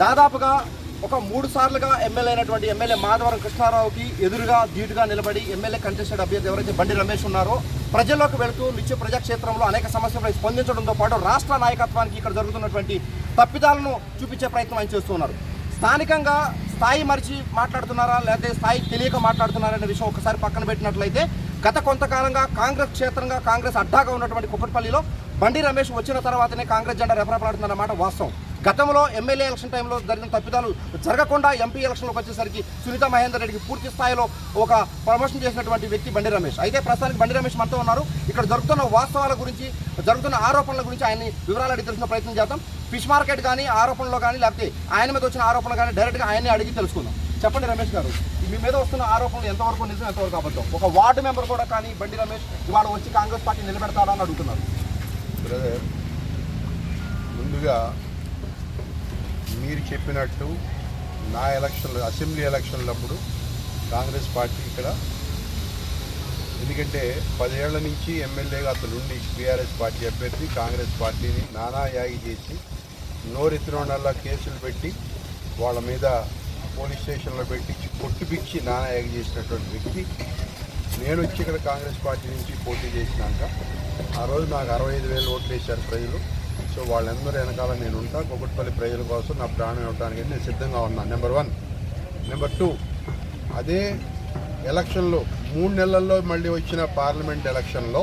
దాదాపుగా ఒక మూడు సార్లుగా ఎమ్మెల్యే అయినటువంటి ఎమ్మెల్యే మాధవరం కృష్ణారావుకి ఎదురుగా ధీటుగా నిలబడి ఎమ్మెల్యే కంటెస్టెడ్ అభ్యర్థి ఎవరైతే బండి రమేష్ ఉన్నారో ప్రజల్లోకి వెళుతూ నిత్య ప్రజాక్షేత్రంలో అనేక సమస్యలపై స్పందించడంతో పాటు రాష్ట్ర నాయకత్వానికి ఇక్కడ జరుగుతున్నటువంటి తప్పిదాలను చూపించే ప్రయత్నం ఆయన చేస్తున్నారు స్థానికంగా స్థాయి మరిచి మాట్లాడుతున్నారా లేకపోతే స్థాయి తెలియక మాట్లాడుతున్నారా అనే విషయం ఒకసారి పక్కన పెట్టినట్లయితే గత కొంతకాలంగా కాంగ్రెస్ క్షేత్రంగా కాంగ్రెస్ అడ్డాగా ఉన్నటువంటి కుప్పటిపల్లిలో బండి రమేష్ వచ్చిన తర్వాతనే కాంగ్రెస్ జెండా రెఫరపడుతుందన్నమాట వాస్తవం. గతంలో ఎమ్మెల్యే ఎలక్షన్ టైంలో జరిగిన తప్పిదాలు జరగకుండా ఎంపీ ఎలక్షన్లోకి వచ్చేసరికి సునీత మహేందర్ రెడ్డికి పూర్తి స్థాయిలో ఒక ప్రమోషన్ చేసినటువంటి వ్యక్తి బండి రమేష్. అయితే ప్రస్తుతానికి బండి రమేష్ మనతో ఉన్నారు. ఇక్కడ జరుగుతున్న వాస్తవాల గురించి జరుగుతున్న ఆరోపణల గురించి ఆయన్ని వివరాలు అడిగి తెలిసిన ప్రయత్నం చేద్దాం. ఫిష్ మార్కెట్ కానీ ఆరోపణలో కానీ లేకపోతే ఆయన మీద వచ్చిన ఆరోపణలు కానీ డైరెక్ట్గా ఆయన్ని అడిగి తెలుసుకుందాం. చెప్పండి రమేష్ గారు మీ మీద వస్తున్న ఆరోపణలు ఎంతవరకు నిజం ఎంతవరకు అబద్ధం? ఒక వార్డు మెంబర్ కూడా కానీ బండి రమేష్ ఇవాళ వచ్చి కాంగ్రెస్ పార్టీ నిలబెడతారా అని అడుగుతున్నారు. ముందుగా మీరు చెప్పినట్టు నా ఎలక్షన్లు అసెంబ్లీ ఎలక్షన్లప్పుడు కాంగ్రెస్ పార్టీ ఇక్కడ. ఎందుకంటే పదేళ్ళ నుంచి ఎమ్మెల్యేగా అతను ఉండి బీఆర్ఎస్ పార్టీ అభ్యర్థి కాంగ్రెస్ పార్టీని నానా యాగి చేసి నోరెత్తిన కేసులు పెట్టి వాళ్ళ మీద పోలీస్ స్టేషన్లో పెట్టి కొట్టిపిచ్చి నానా యాగి చేసినటువంటి వ్యక్తి. నేను వచ్చి ఇక్కడ కాంగ్రెస్ పార్టీ నుంచి పోటీ చేసినాక ఆ రోజు నాకు అరవై ఐదు వేలు ఓట్లు వేశారు ప్రజలు. సో వాళ్ళందరూ వెనకాల నేను ఉంటా కొకట్పల్లి ప్రజల కోసం నా ప్రాణం ఇవ్వడానికి నేను సిద్ధంగా ఉన్నాను నెంబర్ వన్ నెంబర్ టూ అదే ఎలక్షన్లో మూడు నెలల్లో మళ్ళీ వచ్చిన పార్లమెంట్ ఎలక్షన్లో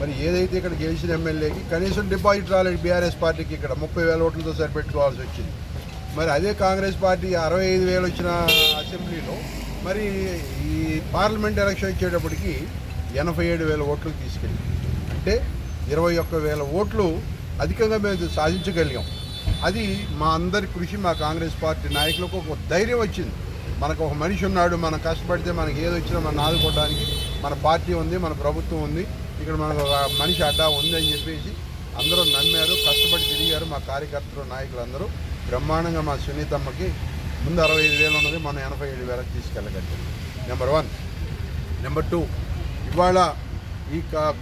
మరి ఏదైతే ఇక్కడ గెలిచిన ఎమ్మెల్యేకి కనీసం డిపాజిట్ రాలేదు బీఆర్ఎస్ పార్టీకి ఇక్కడ ముప్పై వేల ఓట్లతో సరిపెట్టుకోవాల్సి వచ్చింది. మరి అదే కాంగ్రెస్ పార్టీ అరవై ఐదు వేలు వచ్చిన అసెంబ్లీలో మరి ఈ పార్లమెంట్ ఎలక్షన్ వచ్చేటప్పటికి ఎనభై ఏడు వేల ఓట్లు తీసుకెళ్ళి అంటే ఇరవై ఒక్క వేల ఓట్లు అధికంగా మేము సాధించగలిగాం. అది మా అందరి కృషి మా కాంగ్రెస్ పార్టీ నాయకులకు ఒక ధైర్యం వచ్చింది. మనకు ఒక మనిషి ఉన్నాడు మనం కష్టపడితే మనకి ఏది వచ్చినా మనం ఆదుకోవడానికి మన పార్టీ ఉంది మన ప్రభుత్వం ఉంది. ఇక్కడ మనకు ఒక మనిషి అడ్డా ఉంది అని చెప్పేసి అందరూ నమ్మారు కష్టపడి తిరిగారు మా కార్యకర్తలు నాయకులు అందరూ బ్రహ్మాండంగా మా సునీతమ్మకి ముందు అరవై ఐదు వేలు ఉన్నది మనం ఎనభై ఏడు వేలకు తీసుకెళ్ళగలిగింది నెంబర్ వన్ నెంబర్ టూ ఇవాళ ఈ క-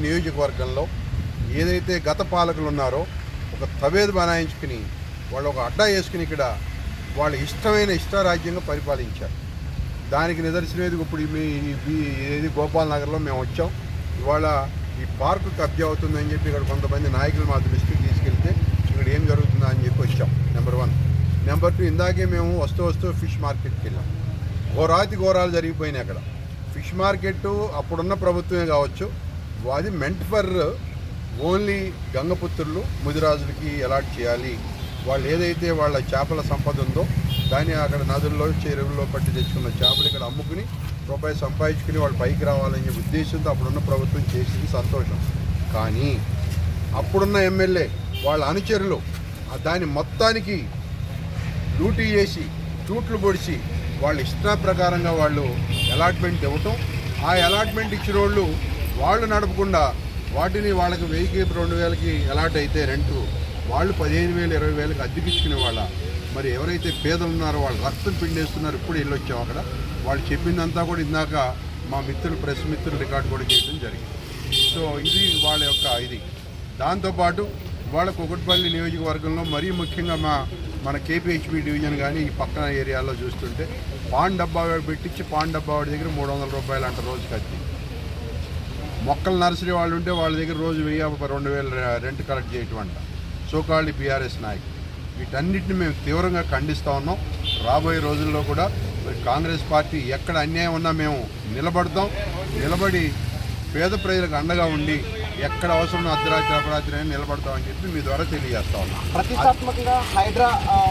నియోజకవర్గంలో ఏదైతే గత పాలకులు ఉన్నారో ఒక తవేది బనాయించుకుని వాళ్ళు ఒక అడ్డా వేసుకుని ఇక్కడ వాళ్ళ ఇష్టమైన ఇష్టారాజ్యంగా పరిపాలించారు. దానికి నిదర్శనం ఇప్పుడు మీ ఏది గోపాల్ నగర్లో మేము వచ్చాం. ఇవాళ ఈ పార్కు కబ్జా అవుతుందని చెప్పి ఇక్కడ కొంతమంది నాయకులు మా దృష్టికి తీసుకెళ్తే ఇక్కడ ఏం జరుగుతుందా అని చెప్పి వచ్చాం. నెంబర్ వన్ నెంబర్ టూ ఇందాకే మేము వస్తూ వస్తూ ఫిష్ మార్కెట్కి వెళ్ళాం. ఘోరాతి ఘోరాలు జరిగిపోయినాయి అక్కడ. ఫిష్ మార్కెట్ అప్పుడున్న ప్రభుత్వమే కావచ్చు. అది మెంట్ ఫర్ ఓన్లీ గంగపుత్రులు ముదిరాజులకి అలాట్ చేయాలి. వాళ్ళు ఏదైతే వాళ్ళ చేపల సంపద ఉందో దాన్ని అక్కడ నదుల్లో చెరువుల్లో పట్టి తెచ్చుకున్న చేపలు ఇక్కడ అమ్ముకుని రూపాయి సంపాదించుకుని వాళ్ళు పైకి రావాలనే ఉద్దేశంతో అప్పుడున్న ప్రభుత్వం చేసింది సంతోషం. కానీ అప్పుడున్న ఎమ్మెల్యే వాళ్ళ అనుచరులు దాని మొత్తానికి లూటీ చేసి చూట్లు పొడిచి వాళ్ళ ఇష్ట ప్రకారంగా వాళ్ళు అలాట్మెంట్ ఇవ్వటం. ఆ అలాట్మెంట్ ఇచ్చిన వాళ్ళు వాళ్ళు నడపకుండా వాటిని వాళ్ళకి వెయ్యికి రెండు వేలకి అలాట్ అయితే రెంటు వాళ్ళు పదిహేను వేలు ఇరవై వేలకు అద్దెకిచ్చుకునే వాళ్ళ. మరి ఎవరైతే పేదలు ఉన్నారో వాళ్ళు రక్తం పిండేస్తున్నారు ఇప్పుడు వెళ్ళొచ్చాం అక్కడ. వాళ్ళు చెప్పిందంతా కూడా ఇందాక మా మిత్రులు ప్రెస్ మిత్రులు రికార్డు కూడా చేయడం జరిగింది. సో ఇది వాళ్ళ యొక్క ఇది. దాంతోపాటు వాళ్ళ కుకట్పల్లి నియోజకవర్గంలో మరీ ముఖ్యంగా మా మన కేపీహెచ్బి డివిజన్ కానీ ఈ పక్కన ఏరియాలో చూస్తుంటే పాన్ డబ్బా పెట్టించి పాన్ డబ్బా వాడి దగ్గర మూడు వందల రూపాయలు అంట రోజుకి అద్దె. మొక్కల నర్సరీ వాళ్ళు ఉంటే వాళ్ళ దగ్గర రోజు వెయ్యి రెండు వేలు రెంట్ కలెక్ట్ చేయటం అంట సోకాళ్ళి బీఆర్ఎస్ నాయకులు. వీటన్నిటిని మేము తీవ్రంగా ఖండిస్తూ ఉన్నాం. రాబోయే రోజుల్లో కూడా మరి కాంగ్రెస్ పార్టీ ఎక్కడ అన్యాయం ఉన్నా మేము నిలబడతాం. నిలబడి పేద ప్రజలకు అండగా ఉండి ఎక్కడ అవసరం అర్ధరాత్రి అపరాత్రి అయినా నిలబడతామని చెప్పి మీ ద్వారా తెలియజేస్తా ఉన్నాం. ప్రతిష్టాత్మకంగా హైడ్రా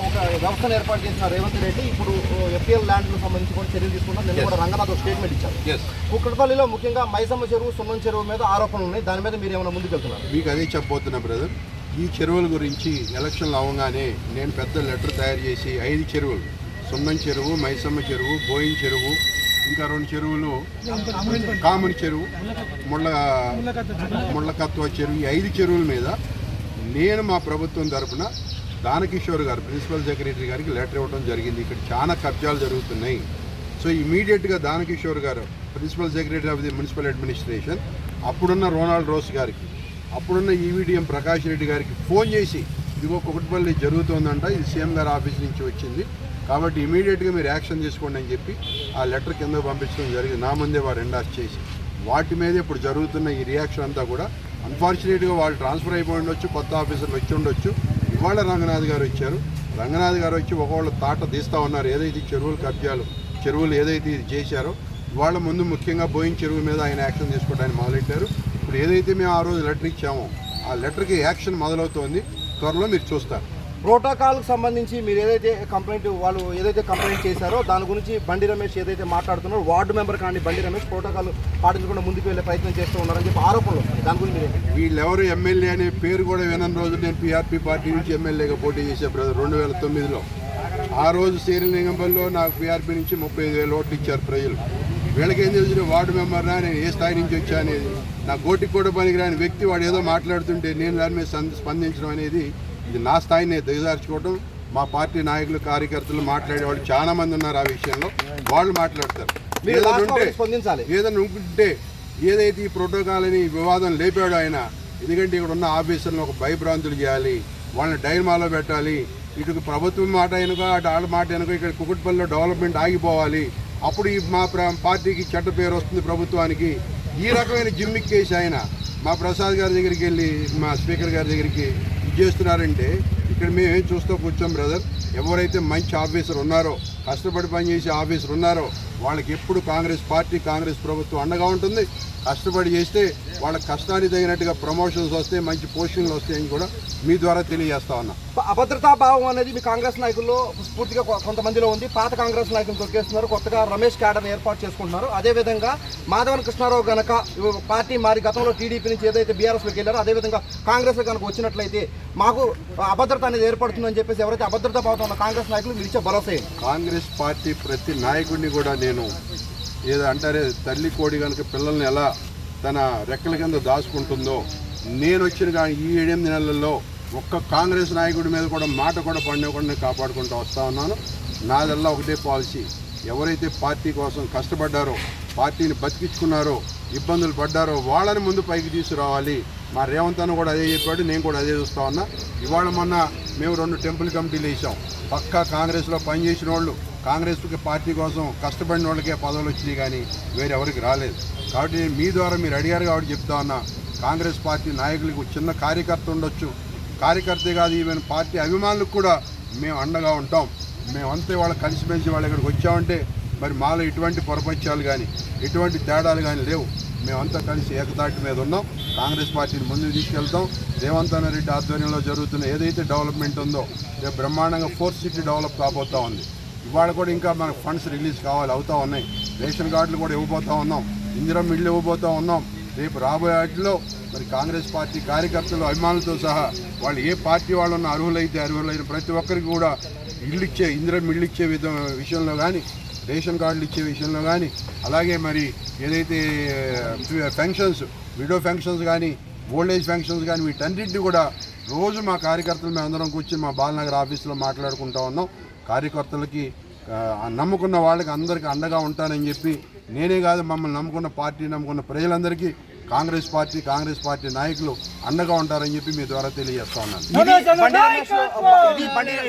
ఒక వ్యవస్థను ఏర్పాటు చేసిన రేవంత్ రెడ్డి ఇప్పుడు ఎఫ్ఎల్ ల్యాండ్లకు సంబంధించి కూడా చర్యలు తీసుకుంటారు నిన్న కూడా రంగనాథ్ స్టేట్మెంట్ ఇచ్చారు. కుక్కడపల్లిలో ముఖ్యంగా మైసమ్మ చెరువు సున్నం చెరువు మీద ఆరోపణలు ఉన్నాయి. దాని మీద మీరు ఏమైనా ముందుకు వెళ్తున్నారు? మీకు అదే చెప్పబోతున్నా బ్రదర్ ఈ చెరువుల గురించి ఎలక్షన్లు అవగానే నేను పెద్ద లెటర్ తయారు చేసి ఐదు చెరువులు సున్నం చెరువు మైసమ్మ చెరువు బోయిన్ చెరువు ఇంకా రెండు చెరువులు కామన్ చెరువు. ముళ్ళ ముళ్ళకత్వ చెరువు ఈ ఐదు చెరువుల మీద నేను మా ప్రభుత్వం తరపున దానకిషోర్ గారు ప్రిన్సిపల్ సెక్రటరీ గారికి లెటర్ ఇవ్వడం జరిగింది. ఇక్కడ చాలా కబ్జాలు జరుగుతున్నాయి. సో ఇమీడియట్గా దానకిషోర్ గారు principal secretary of the municipal administration అప్పుడున్న రోనాల్డ్ రోస్ గారికి అప్పుడున్న ఈవీడిఎం ప్రకాష్ రెడ్డి గారికి ఫోన్ చేసి ఇదిగో కుకట్పల్లి జరుగుతోందంట. ఇది సీఎం గారి ఆఫీస్ నుంచి వచ్చింది. కాబట్టి ఇమీడియట్గా మీరు యాక్షన్ తీసుకోండి అని చెప్పి ఆ లెటర్ కింద పంపించడం జరిగింది. నా ముందే వారు ఎండాస్ చేసి. వాటి మీద ఇప్పుడు జరుగుతున్న ఈ రియాక్షన్ అంతా కూడా అన్ఫార్చునేట్గా వాళ్ళు ట్రాన్స్ఫర్ అయిపోయి ఉండొచ్చు కొత్త ఆఫీసర్లు వచ్చి ఉండొచ్చు. ఇవాళ రంగనాథ్ గారు వచ్చారు. రంగనాథ్ గారు వచ్చి ఒకవేళ తాట తీస్తూ ఉన్నారు. ఏదైతే చెరువులు కబ్జాలు చెరువులు ఏదైతే ఇది చేశారో వాళ్ళ ముందు ముఖ్యంగా బోయిన్ చెరువు మీద ఆయన యాక్షన్ తీసుకోవడానికి మొదలెట్టారు. ఇప్పుడు ఏదైతే మేము ఆ రోజు లెటర్ ఇచ్చామో ఆ లెటర్కి యాక్షన్ మొదలవుతోంది. త్వరలో మీరు చూస్తారు ప్రోటోకాల్కి సంబంధించి మీరు ఏదైతే కంప్లైంట్ వాళ్ళు ఏదైతే కంప్లైంట్ చేశారో దాని గురించి బండి రమేష్ ఏదైతే మాట్లాడుతున్నారో వార్డు మెంబర్ కానీ బండి రమేష్ ప్రోటోకాల్ పాటించకుండా ముందుకు వెళ్ళే ప్రయత్నం చేస్తూ ఉన్నారని చెప్పి ఆరోపణలు. దాని గురించి? వీళ్ళెవరు ఎమ్మెల్యే అనే పేరు కూడా వినని రోజు నేను పీఆర్పీ పార్టీ నుంచి ఎమ్మెల్యేగా పోటీ చేసే బ్రదర్ రెండు వేల తొమ్మిదిలో ఆ రోజు శ్రీలింగంపల్లిలో నాకు పీఆర్పీ నుంచి ముప్పై ఐదు వేల ఓట్లు ఇచ్చారు ప్రజలు వీళ్ళకి ఏం తెలిసిన వార్డు మెంబర్నా నేను ఏ స్థాయి నుంచి వచ్చా అనేది. నా గోటికి కూడా పనికిరాని వ్యక్తి వాడు ఏదో మాట్లాడుతుంటే నేను దాని మీద స్పందించడం అనేది ఇది నా స్థాయిని దిగజార్చుకోవడం మా పార్టీ నాయకులు కార్యకర్తలు మాట్లాడేవాళ్ళు చాలా మంది ఉన్నారు ఆ విషయంలో. వాళ్ళు మాట్లాడతారు. మీరు ఏదైనా ఉంటే ఏదైతే ఈ ప్రోటోకాల్ అని వివాదం లేపాడో ఆయన ఎందుకంటే ఇక్కడ ఉన్న ఆఫీసర్లను ఒక భయభ్రాంతులు చేయాలి వాళ్ళని డైల్మాలో పెట్టాలి ఇటు ప్రభుత్వం మాట వెనుక అటు ఆడ మాట వెనుక ఇక్కడ కుకుట్పల్లిలో డెవలప్మెంట్ ఆగిపోవాలి అప్పుడు ఈ మా పార్టీకి చెడ్డ పేరు వస్తుంది ప్రభుత్వానికి. ఈ రకమైన జిమ్మిక్ కేసు ఆయన మా ప్రసాద్ గారి దగ్గరికి వెళ్ళి మా స్పీకర్ గారి దగ్గరికి చేస్తున్నారంటే ఇక్కడ మేము ఏం చూస్తూ కూర్చోం బ్రదర్? ఎవరైతే మంచి ఆఫీసర్ ఉన్నారో కష్టపడి పనిచేసే ఆఫీసర్ ఉన్నారో వాళ్ళకి ఎప్పుడు కాంగ్రెస్ పార్టీ కాంగ్రెస్ ప్రభుత్వం అండగా ఉంటుంది. కష్టపడి చేస్తే వాళ్ళ కష్టానికి తగినట్టుగా ప్రమోషన్స్ వస్తాయి మంచి పోస్టింగ్లు వస్తాయని కూడా మీ ద్వారా తెలియజేస్తా ఉన్నా. అభద్రతా భావం అనేది మీ కాంగ్రెస్ నాయకుల్లో కొ- కొంతమందిలో ఉంది. పాత కాంగ్రెస్ నాయకులు తొక్కేస్తున్నారు కొత్తగా రమేష్ క్యాడర్ ఏర్పాటు చేసుకుంటున్నారు. అదేవిధంగా మాధవన్ కృష్ణారావు గనక పార్టీ మారి గతంలో టీడీపీ నుంచి ఏదైతే బీఆర్ఎస్లోకి వెళ్ళారో అదేవిధంగా కాంగ్రెస్ కనుక వచ్చినట్లయితే మాకు అభద్రత అనేది ఏర్పడుతుందని చెప్పేసి ఎవరైతే అభద్రతా భావంతో ఉన్న కాంగ్రెస్ నాయకులు మీరు ఇచ్చే భరోసా? కాంగ్రెస్ పార్టీ ప్రతి నాయకుడిని కూడా నేను ఏదో అంటారే తల్లి కోడి కనుక పిల్లల్ని ఎలా తన రెక్కల కింద దాచుకుంటుందో. నేను వచ్చిన కానీ ఈ ఎనిమిది నెలల్లో ఒక్క కాంగ్రెస్ నాయకుడి మీద కూడా మాట కూడా పడినకుండా నేను కాపాడుకుంటూ వస్తా ఉన్నాను. నాదల్లా ఒకటే పాలసీ. ఎవరైతే పార్టీ కోసం కష్టపడ్డారో పార్టీని బతికించుకున్నారో ఇబ్బందులు పడ్డారో వాళ్ళని ముందు పైకి తీసుకురావాలి. మా రేవంత్ అన్న కూడా అదే చెప్పాడు నేను కూడా అదే చూస్తా ఉన్నా. ఇవాళ మొన్న మేము రెండు టెంపుల్ కమిటీలు వేసాం పక్కా కాంగ్రెస్లో పనిచేసిన వాళ్ళు కాంగ్రెస్కి పార్టీ కోసం కష్టపడిన వాళ్ళకే పదవులు వచ్చినాయి కానీ వేరెవరికి రాలేదు. కాబట్టి నేను మీ ద్వారా మీరు అడిగారు కాబట్టి చెప్తా ఉన్నా. కాంగ్రెస్ పార్టీ నాయకులకు చిన్న కార్యకర్త ఉండొచ్చు. కార్యకర్తే కాదు ఈవెన్ పార్టీ అభిమానులకు కూడా మేము అండగా ఉంటాం. మేమంతా వాళ్ళ కలిసిమెలిసి వాళ్ళ ఇక్కడికి వచ్చామంటే మరి మాలో ఎటువంటి పొరపత్యాలు కానీ ఎటువంటి తేడాలు కానీ లేవు. మేమంతా కలిసి ఏకతాటి మీద ఉన్నాం. కాంగ్రెస్ పార్టీని ముందుకు తీసుకెళ్తాం. దేవంతన రెడ్డి ఆధ్వర్యంలో జరుగుతున్న ఏదైతే డెవలప్మెంట్ ఉందో రేపు బ్రహ్మాండంగా ఫోర్త్ సిటీ డెవలప్ కాబోతా ఉంది. ఇవాళ కూడా ఇంకా మనకు ఫండ్స్ రిలీజ్ కావాలి అవుతా ఉన్నాయి. రేషన్ కార్డులు కూడా ఇవ్వబోతా ఉన్నాం. ఇందిరం ఇళ్ళు ఇవ్వబోతా ఉన్నాం. రేపు రాబోయే వాటిలో మరి కాంగ్రెస్ పార్టీ కార్యకర్తలు అభిమానులతో సహా వాళ్ళు ఏ పార్టీ వాళ్ళు ఉన్న అర్హులైతే అర్హులైన ప్రతి ఒక్కరికి కూడా ఇల్లు ఇచ్చే ఇందిరం ఇల్లు ఇచ్చే విధ విషయంలో కానీ రేషన్ కార్డులు ఇచ్చే విషయంలో కానీ అలాగే మరి ఏదైతే ఫంక్షన్స్ విడో ఫంక్షన్స్ కానీ ఓల్డ్ ఏజ్ ఫంక్షన్స్ కానీ వీటన్నింటినీ కూడా రోజు మా కార్యకర్తలు మేము అందరం కూర్చొని మా బాలనగర్ ఆఫీస్లో మాట్లాడుకుంటా ఉన్నాం. కార్యకర్తలకి నమ్ముకున్న వాళ్ళకి అందరికీ అండగా ఉంటానని చెప్పి నేనే కాదు మమ్మల్ని నమ్ముకున్న పార్టీ నమ్ముకున్న ప్రజలందరికీ కాంగ్రెస్ పార్టీ కాంగ్రెస్ పార్టీ నాయకులు అండగా ఉంటారని చెప్పి మీ ద్వారా తెలియజేస్తా ఉన్నాను.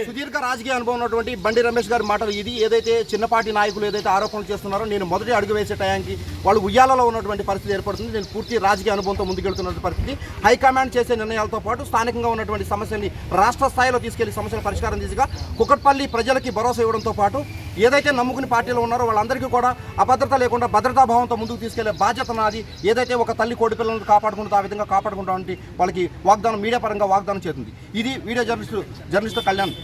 సుదీర్ఘ రాజకీయ అనుభవం ఉన్నటువంటి బండి రమేష్ గారి మాటలు ఇది. ఏదైతే చిన్నపాటి నాయకులు ఏదైతే ఆరోపణలు చేస్తున్నారో నేను మొదటి అడుగు వేసే టయానికి వాళ్ళు ఉయ్యాలలో ఉన్నటువంటి పరిస్థితి ఏర్పడుతుంది. నేను పూర్తి రాజకీయ అనుభవంతో ముందుకెళ్తున్నటువంటి పరిస్థితి. హైకమాండ్ చేసే నిర్ణయాలతో పాటు స్థానికంగా ఉన్నటువంటి సమస్యల్ని రాష్ట్ర స్థాయిలో తీసుకెళ్ళి సమస్యల పరిష్కారం దిశగా కుకట్పల్లి ప్రజలకి భరోసా ఇవ్వడంతో పాటు ఏదైతే నమ్ముకుని పార్టీలో ఉన్నారో వాళ్ళందరికీ కూడా అభద్రత లేకుండా భద్రతా భావంతో ముందుకు తీసుకెళ్ళే బాధ్యత నాది. ఏదైతే ఒక తల్లి కోడి పిల్లలను కాపాడుకుంటూ ఆ విధంగా కాపాడుకుంటామంటే వాళ్ళకి వాగ్దానం మీడియా పరంగా వాగ్దానం చేస్తుంది. ఇది వీడియో జర్నలిస్టు జర్నలిస్టు కళ్యాణ్